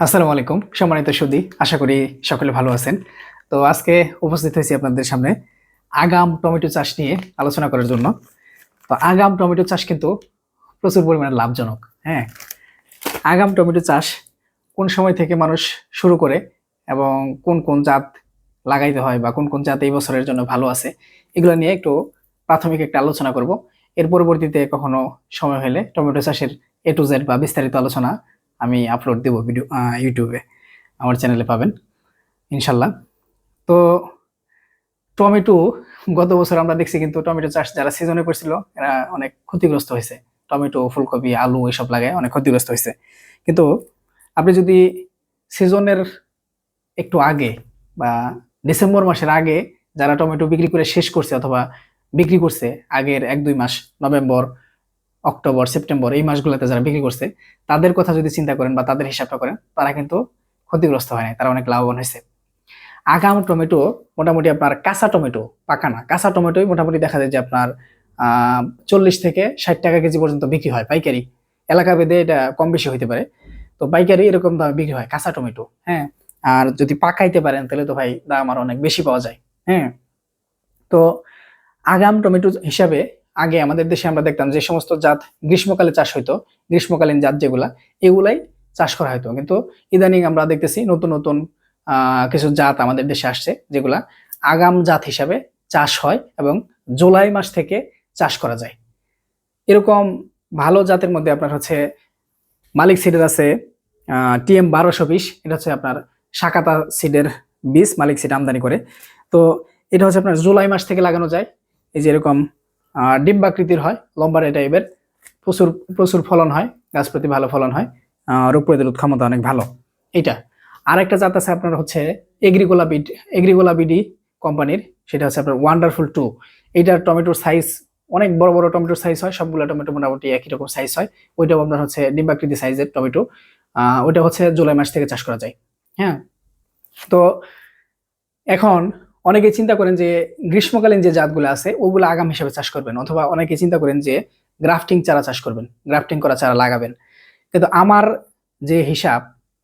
আসসালামু আলাইকুম। সম্মানিত সুদী, আশা করি সকলে ভালো আছেন। তো আজকে উপস্থিত হয়েছি আপনাদের সামনে আগাম টমেটো চাষ নিয়ে আলোচনা করার জন্য। তো আগাম টমেটো চাষ কিন্তু প্রচুর পরিমাণে লাভজনক হ্যাঁ? আগাম টমেটো চাষ কোন সময় থেকে মানুষ শুরু করে এবং কোন কোন জাত লাগাইতে হয় বা কোন কোন জাত এই বছরের জন্য ভালো আছে, এগুলো নিয়ে একটু প্রাথমিক একটা আলোচনা করব। এর পরবর্তীতে কখনো সময় হলে টমেটো চাষের এ টু জেড বা বিস্তারিত আলোচনা আমি আপলোড দেবো ভিডিও ইউটিউবে আমার চ্যানেলে পাবেন, ইনশাল্লাহ। তো, টমেটো, গত বছর আমরা দেখছি কিন্তু টমেটো চাষ যারা সিজনে করছিল, এরা অনেক ক্ষতিগ্রস্ত হয়েছে। টমেটো, ফুলকপি, আলু এসব লাগায় অনেক ক্ষতিগ্রস্ত হয়েছে। কিন্তু আপনি যদি সিজনের একটু আগে বা ডিসেম্বর মাসের আগে যারা টমেটো বিক্রি করে শেষ করছে অথবা বিক্রি করছে, আগের এক দুই মাস নভেম্বর অক্টোবর, সেপ্টেম্বর এই মাসগুলোতে যারা বিক্রি করছে, তাদের কথা যদি চিন্তা করেন বা তাদের হিসাবটা করেন, তারা কিন্তু ক্ষতিগ্রস্ত হয় নাই, তারা অনেক লাভবান হয়েছে। আগাম টমেটো মোটামুটি আপনার কাঁচা টমেটো পাকা না, কাঁচা টমেটোই মোটামুটি দেখা যায় যে আপনার চল্লিশ থেকে ষাট টাকা কেজি পর্যন্ত বিক্রি হয় পাইকারি। এলাকা ভেদে এটা কম বেশি হইতে পারে। তো পাইকারি এরকম দামে বিক্রি হয় কাঁচা টমেটো হ্যাঁ? আর যদি পাকাইতে পারেন, তাহলে তো ভাই দাম আর অনেক বেশি পাওয়া যায় হ্যাঁ? তো আগাম টমেটো হিসাবে আগে আমাদের দেশে আমরা দেখতাম যে সমস্ত জাত গ্রীষ্মকালে চাষ হইতো, গ্রীষ্মকালীন জাত যেগুলা, এগুলাই চাষ করা হতো কিন্তু ইদানিং আমরা দেখতেছি নতুন নতুন কিছু জাত আমাদের দেশে আসছে যেগুলা আগাম জাত হিসাবে চাষ হয় এবং জুলাই মাস থেকে চাষ করা যায়। এরকম ভালো জাতের মধ্যে আপনার হচ্ছে মালিক সিডের আছে টিএম বারোশো বিশ, এটা হচ্ছে আপনার শাকাতা সিডের বীজ, মালিক সিড আমদানি করে। তো এটা হচ্ছে আপনার জুলাই মাস থেকে লাগানো যায়। এই যে এরকম ডিম্বাকৃতির হয় লম্বারে টাইপের প্রচুর প্রচুর ফলন হয়, গাছ প্রতি ভালো ফলন হয় রোগ প্রতিরোধ ক্ষমতা অনেক ভালো। এটা আর একটা জাত আছে আপনার হচ্ছে এগ্রিগোলা বিড এগ্রিগোলা বিডি কোম্পানির, সেটা হচ্ছে আপনার ওয়ান্ডারফুল টু এইটার টমেটোর সাইজ অনেক বড় বড় টমেটোর সাইজ হয়, সবগুলো টমেটো মোটামুটি একই রকম সাইজ হয়। ওইটাও আপনার হচ্ছে ডিম্বাকৃতি সাইজের টমেটো। ওইটা হচ্ছে জুলাই মাস থেকে চাষ করা যায়। হ্যাঁ? তো এখন অনেকে চিন্তা করেন যে গ্রীষ্মকালীন যে জাতগুলো আছে, ওগুলো আগাম হিসেবে চাষ করবেন অথবা অনেকে চিন্তা করেন যে গ্রাফটিং চারা চাষ করবেন, গ্রাফটিং করা চারা লাগাবেন। কিন্তু আমার যে হিসাব,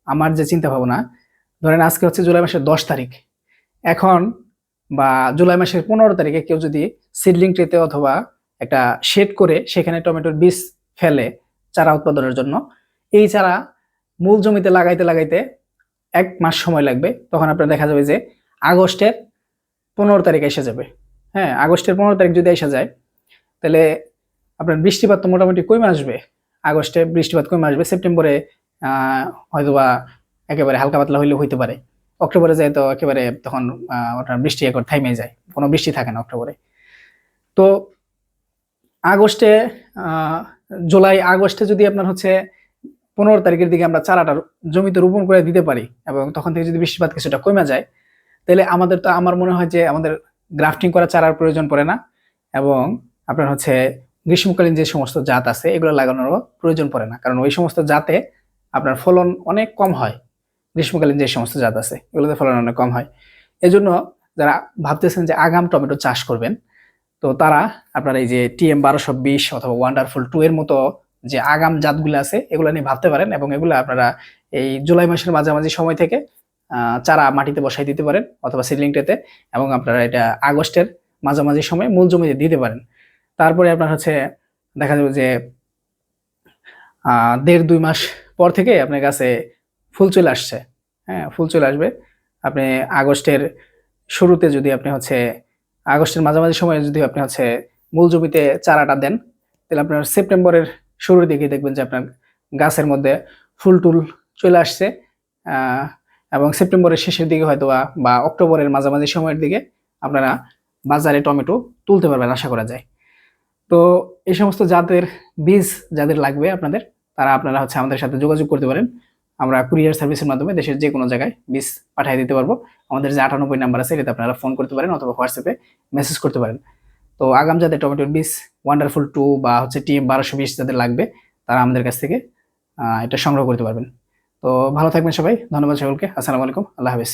আমার যে চিন্তা ভাবনা ধরেন আজকে হচ্ছে জুলাই মাসের দশ তারিখ। এখন বা জুলাই মাসের পনেরো তারিখে কেউ যদি সিডলিং ট্রেতে অথবা একটা শেড করে সেখানে টমেটোর বীজ ফেলে চারা উৎপাদনের জন্য, এই চারা মূল জমিতে লাগাইতে লাগাইতে এক মাস সময় লাগবে। তখন আপনার দেখা যাবে যে আগস্টের পনেরো তারিখ এসে যাবে। হ্যাঁ আগস্টের পনেরো তারিখ যদি এসে যায়, তাহলে আপনার বৃষ্টিপাত তো মোটামুটি কমে আসবে। আগস্টে বৃষ্টিপাত কমে আসবে, সেপ্টেম্বরে হয়তোবা একেবারে হালকা পাতলা হইলেও হইতে পারে। অক্টোবরে যায় তো একেবারে তখন ওটার বৃষ্টি একবার থাইমে যায়। কোনো বৃষ্টি থাকে না অক্টোবরে। তো আগস্টে জুলাই, আগস্টে যদি আপনার হচ্ছে পনেরো তারিখের দিকে আমরা চারাটা জমিতে রোপণ করে দিতে পারি, এবং তখন থেকে যদি বৃষ্টিপাত কিছুটা কমে যায় তাহলে আমাদের তো, আমার মনে হয় যে আমাদের গ্রাফটিং করা চারার প্রয়োজন পড়ে না। এবং আপনার হচ্ছে গ্রীষ্মকালীন যে সমস্ত জাত আছে, এগুলো লাগানোরও প্রয়োজন পড়ে না। কারণ ওই সমস্ত জাতে আপনার ফলন অনেক কম হয়। গ্রীষ্মকালীন যে সমস্ত জাত আছে, এগুলোতে ফলন অনেক কম হয়। এজন্য যারা ভাবতেছেন যে আগাম টমেটো চাষ করবেন, তো তারা আপনার এই যে টিএম বারোশো বিশ অথবা ওয়ান্ডারফুল টু এর মতো যে আগাম জাতগুলো আছে, এগুলো নিয়ে ভাবতে পারেন। এবং এগুলো আপনারা এই জুলাই মাসের মাঝামাঝি সময় থেকে চারা মাটিতে বসাই দিতে পারেন অথবা সিডলিংটাতে এবং আপনারা এটা আগস্টের মাঝামাঝি সময় মূল জমিতে দিতে পারেন। তারপরে আপনার হচ্ছে দেখা যাবে যে দেড় দুই মাস পর থেকে আপনার কাছে ফুল চলে আসছে। হ্যাঁ ফুল চলে আসবে। আপনি আগস্টের শুরুতে যদি আপনি হচ্ছে, আগস্টের মাঝামাঝি সময়ে যদি আপনি হচ্ছে মূল জমিতে চারাটা দেন, তাহলে আপনার সেপ্টেম্বরের শুরুর দিকে দেখবেন যে আপনার গাছের মধ্যে ফুল টুল চলে আসছে। এবং সেপ্টেম্বরের শেষের দিকে হয়তো বা- অক্টোবরের মাঝামাঝি সময়ের দিকে আপনারা বাজারে টমেটো তুলতে পারবেন আশা করা যায়। তো এই সমস্ত জাতের বীজ যাদের লাগবে আপনাদের, তারা আপনারা হচ্ছে আমাদের সাথে যোগাযোগ করতে পারেন। আমরা কুরিয়ার সার্ভিসের মাধ্যমে দেশের যে কোনো জায়গায় বীজ পাঠিয়ে দিতে পারব। আমাদের যে আটানব্বই নাম্বার আছে, এটাতে আপনারা ফোন করতে পারেন অথবা হোয়াটসঅ্যাপে মেসেজ করতে পারেন। তো আগাম যাদের টমেটোর বীজ ওয়ান্ডারফুল টু বা হচ্ছে টিএম বারোশো বিশ যাদের লাগবে, তারা আমাদের কাছ থেকে এটা সংগ্রহ করতে পারবেন। তো ভালো থাকবেন সবাই ধন্যবাদ সকলকে আসসালামু আলাইকুম আল্লাহ হাফিজ।